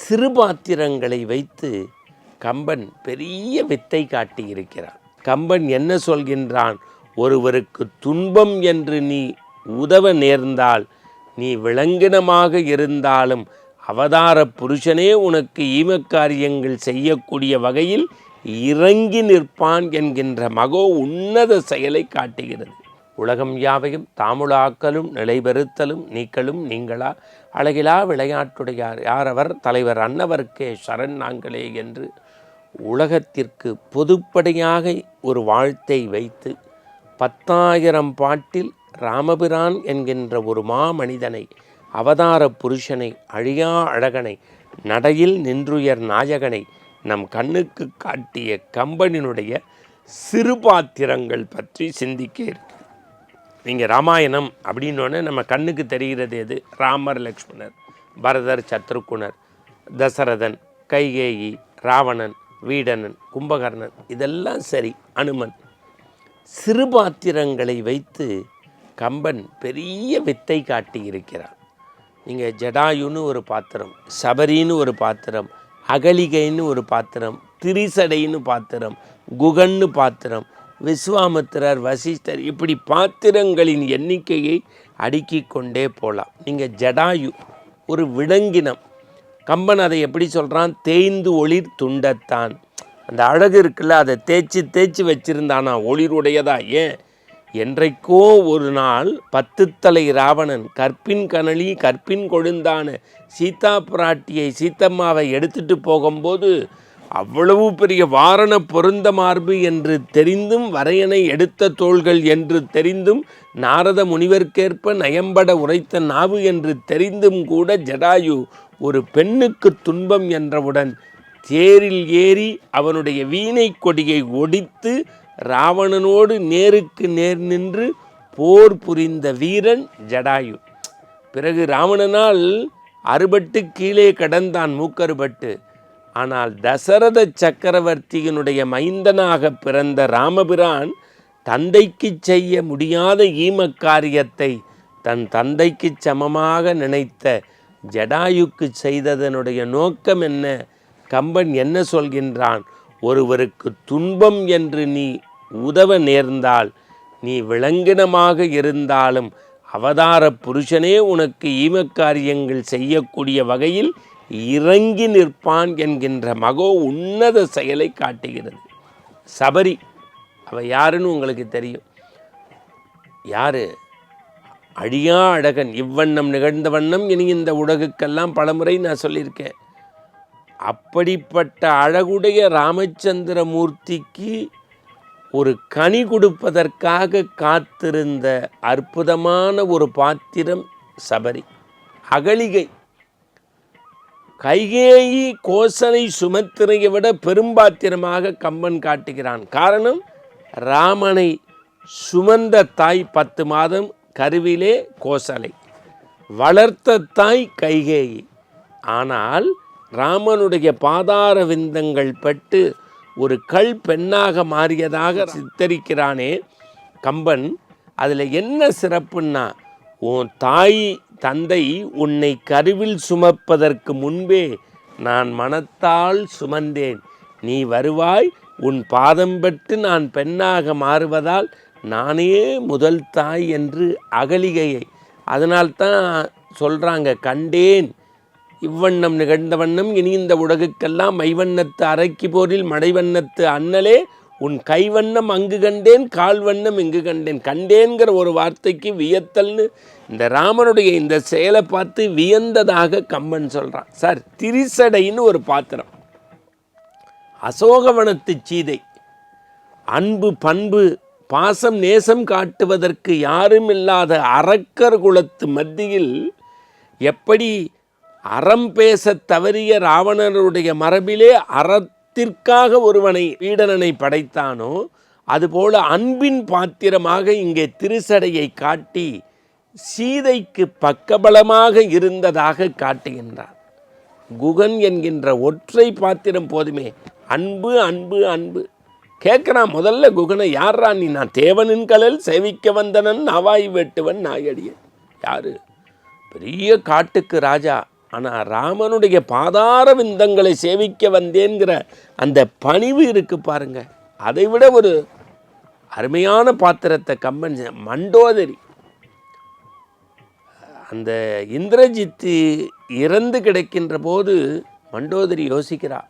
சிறு பாத்திரங்களை வைத்து கம்பன் பெரிய வித்தை காட்டியிருக்கிறான். கம்பன் என்ன சொல்கின்றான்? ஒருவருக்கு துன்பம் என்று நீ உதவ நேர்ந்தால் நீ விலங்கினமாக இருந்தாலும் அவதார புருஷனே உனக்கு ஈமக்காரியங்கள் செய்யக்கூடிய வகையில் இறங்கி நிற்பான் என்கின்ற மகோ உன்னத செயலை காட்டுகிறது. உலகம் யாவையும் தாமுலாக்கலும் நிலைபெறுத்தலும் நீக்களும் நீங்களா? அழகிலா விளையாட்டுடையார் யாரவர்? தலைவர் அன்னவர்க்கே சரண் நாங்களே என்று உலகத்திற்கு பொதுப்படையாக ஒரு வாழ்த்தை வைத்து பத்தாயிரம் பாட்டில் ராமபிரான் என்கின்ற ஒரு மாமனிதனை அவதார புருஷனை அழியா அழகனை நடையில் நின்றுயர் நாயகனை நம் கண்ணுக்கு காட்டிய கம்பனினுடைய சிறுபாத்திரங்கள் பற்றி சிந்திக்க இருக்கு நீங்கள் ராமாயணம் அப்படின்னோடனே நம்ம கண்ணுக்கு தெரிகிறது எது? ராமர் லக்ஷ்மணர் பரதர் சத்ருகுணர் தசரதன் கைகேயி ராவணன் வீடனன் கும்பகர்ணன் இதெல்லாம் சரி அனுமன். சிறு பாத்திரங்களை வைத்து கம்பன் பெரிய வித்தை காட்டி இருக்கிறான். நீங்கள் ஜடாயுன்னு ஒரு பாத்திரம் சபரின்னு ஒரு பாத்திரம் அகலிகைன்னு ஒரு பாத்திரம் திரிசடைன்னு பாத்திரம் குகன்னு பாத்திரம் விஸ்வாமித்திரர் வசிஷ்டர் இப்படி பாத்திரங்களின் எண்ணிக்கையை அடுக்கி கொண்டே போகலாம் நீங்கள் ஜடாயு ஒரு விலங்கினம். கம்பன் அதை எப்படி சொல்கிறான் தேய்ந்து ஒளிர் துண்டத்தான். அந்த அழகு இருக்குல்ல அதை தேய்ச்சி தேய்ச்சி வச்சிருந்தானா? ஒளிருடையதா ஏன்? என்றைக்கோ ஒரு நாள் பத்துத்தலை ராவணன் கற்பின் கனலி கற்பின் கொழுந்தான சீதா பிராட்டியை சீத்தம்மாவை எடுத்துட்டு போகும்போது அவ்வளவு பெரிய வாரண பொருந்த மார்பு என்று தெரிந்தும் வரையனை எடுத்த தோள்கள் என்று தெரிந்தும் நாரத முனிவர்க்கேற்ப நயம்பட உரைத்த நாவு என்று தெரிந்தும் கூட ஜடாயு ஒரு பெண்ணுக்கு துன்பம் என்றவுடன் தேரில் ஏறி அவனுடைய வீணை கொடியை ஒடித்து ராவணனோடு நேருக்கு நேர் நின்று போர் புரிந்த வீரன் ஜடாயு. பிறகு ராவணனால் அறுபட்டு கீழே கடந்தான் மூக்கறுபட்டு. ஆனால் தசரத சக்கரவர்த்தியினுடைய மைந்தனாக பிறந்த ராமபிரான் தந்தைக்கு செய்ய முடியாத ஈமக்காரியத்தை தன் தந்தைக்கு சமமாக நினைத்த ஜடாயுக்கு செய்ததனுடைய நோக்கம் என்ன? கம்பன் என்ன சொல்கின்றான்? ஒருவருக்கு துன்பம் என்று நீ உதவ நேர்ந்தால் நீ விலங்கினமாக இருந்தாலும் அவதார புருஷனே உனக்கு ஈமக்காரியங்கள் செய்யக்கூடிய வகையில் இறங்கி நிற்பான் என்கின்ற மகோ உன்னத செயலை காட்டுகிறது. சபரி அவ யாருன்னு உங்களுக்கு தெரியும். யாரு? அழியா அழகன் இவ்வண்ணம் நிகழ்ந்த வண்ணம் இனி இந்த உலகுக்கெல்லாம் பலமுறை நான் சொல்லியிருக்கேன். அப்படிப்பட்ட அழகுடைய ராமச்சந்திர மூர்த்திக்கு ஒரு கனி கொடுப்பதற்காக காத்திருந்த அற்புதமான ஒரு பாத்திரம் சபரி. அகலிகை. கைகேயி கோசலை சுமத்திரையை விட பெரும்பாத்திரமாக கம்பன் காட்டுகிறான். காரணம் ராமனை சுமந்த தாய் பத்து மாதம் கருவிலே கோசலை. வளர்த்த தாய் கைகேயி. ஆனால் ராமனுடைய பாதார விந்தங்கள் பட்டு ஒரு கல் பெண்ணாக மாறியதாக சித்தரிக்கிறானே கம்பன் அதில் என்ன சிறப்புன்னா உன் தாய் தந்தை உன்னை கருவில் சுமப்பதற்கு முன்பே நான் மனத்தால் சுமந்தேன். நீ வருவாய் உன் பாதம் பெற்று நான் பெண்ணாக மாறுவதால் நானே முதல் தாய் என்று அகலிகையை. அதனால்தான் சொல்கிறாங்க கண்டேன் இவ்வண்ணம் நிகழ்ந்த வண்ணம் இனி இந்த உலகுக்கெல்லாம் மைவண்ணத்து அரைக்கி போரில் மடைவண்ணத்து அண்ணலே உன் கைவண்ணம் அங்கு கண்டேன் கால் வண்ணம் இங்கு கண்டேன். கண்டேன்கிற ஒரு வார்த்தைக்கு வியத்தல்னு இந்த ராமனுடைய இந்த செயலை பார்த்து வியந்ததாக கம்பன் சொல்கிறான் சார் திரிசடைன்னு ஒரு பாத்திரம். அசோகவனத்து சீதை. அன்பு பண்பு பாசம் நேசம் காட்டுவதற்கு யாரும் இல்லாத அரக்கர் குலத்து மத்தியில் எப்படி அறம் பேசத் தவறிய ராவணருடைய மரபிலே அறத்திற்காக ஒருவனை வீடனனை படைத்தானோ அதுபோல அன்பின் பாத்திரமாக இங்கே திருசடையை காட்டி சீதைக்கு பக்கபலமாக இருந்ததாக காட்டுகின்றார். குகன் என்கின்ற ஒற்றை பாத்திரம் போதுமே. அன்பு அன்பு அன்பு. கேட்குறான் முதல்ல குகனை யாரா நீ? நான் தேவனின் கலல் சேவிக்க வந்தனன் அவாய் வெட்டுவன் நாயடியன் யாரு? பெரிய காட்டுக்கு ராஜா. ஆனால் ராமனுடைய பாதார விந்தங்களை சேவிக்க வந்தேங்கிற அந்த பணிவு இருக்கு பாருங்க. அதை விட ஒரு அருமையான பாத்திரத்தை கம்பன் மண்டோதரி. அந்த இந்திரஜித்து இறந்து கிடக்கின்ற போது மண்டோதரி யோசிக்கிறா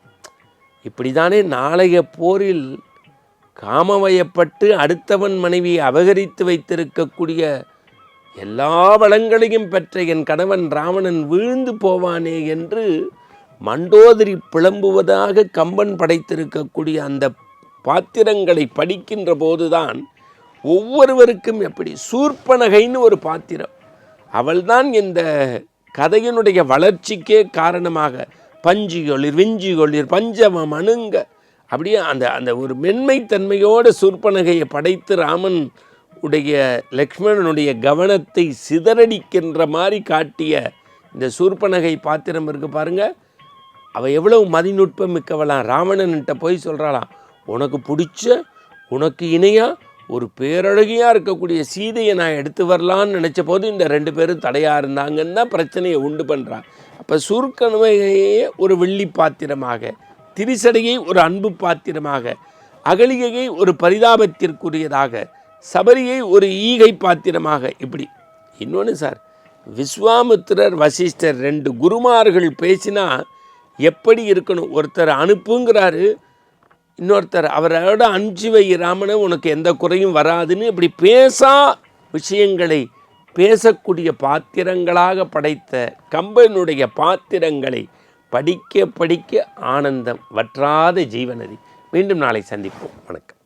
இப்படிதானே நாளைய போரில் காமவயப்பட்டு அடுத்தவன் மனைவியை அபகரித்து வைத்திருக்கக்கூடிய எல்லா வளங்களையும் பெற்ற என் கணவன் ராவணன் வீழ்ந்து போவானே என்று மண்டோதரி பிளம்புவதாக கம்பன் படைத்திருக்கக்கூடிய அந்த பாத்திரங்களை படிக்கின்ற போதுதான் ஒவ்வொருவருக்கும் எப்படி சூர்பனகைன்னு ஒரு பாத்திரம். அவள்தான் இந்த கதையினுடைய வளர்ச்சிக்கே காரணமாக பஞ்சுகொளிர் விஞ்சுகொளிர் பஞ்சமம் அணுங்க. அப்படியே அந்த அந்த ஒரு மென்மைத்தன்மையோடு சூர்பனகையை படைத்து ராமன் உடைய லக்ஷ்மணனுடைய கவனத்தை சிதறடிக்கின்ற மாதிரி காட்டிய இந்த சூர்பனகை பாத்திரம் இருக்கு பாருங்க. அவள் எவ்வளவு மதிநுட்பம் மிக்கவளாம் ராவணன்கிட்ட போய் சொல்கிறாளாம் உனக்கு பிடிச்ச உனக்கு இணையாக ஒரு பேரழகியாக இருக்கக்கூடிய சீதையை நான் எடுத்து வரலான்னு நினச்ச போது இந்த ரெண்டு பேரும் தடையாக இருந்தாங்கன்னு தான் பிரச்சனையை உண்டு பண்ணுறான் அப்போ சுருக்கணுமையே ஒரு வெள்ளி பாத்திரமாக திரிசடையை ஒரு அன்பு பாத்திரமாக அகலிகையை ஒரு பரிதாபத்திற்குரியதாக சபரியை ஒரு ஈகை பாத்திரமாக இப்படி. இன்னொன்று சார் விஸ்வாமித்திரர் வசிஷ்டர் ரெண்டு குருமார்கள் பேசினா எப்படி இருக்கணும்? ஒருத்தர் அனுப்புங்கிறாரு இன்னொருத்தர் அவரோட அஞ்சு வை ராமனை உனக்கு எந்த குறையும் வராதுன்னு இப்படி பேசா விஷயங்களை பேசக்கூடிய பாத்திரங்களாக படைத்த கம்பனுடைய பாத்திரங்களை படிக்க படிக்க ஆனந்தம் வற்றாத ஜீவநதி. மீண்டும் நாளை சந்திப்போம். வணக்கம்.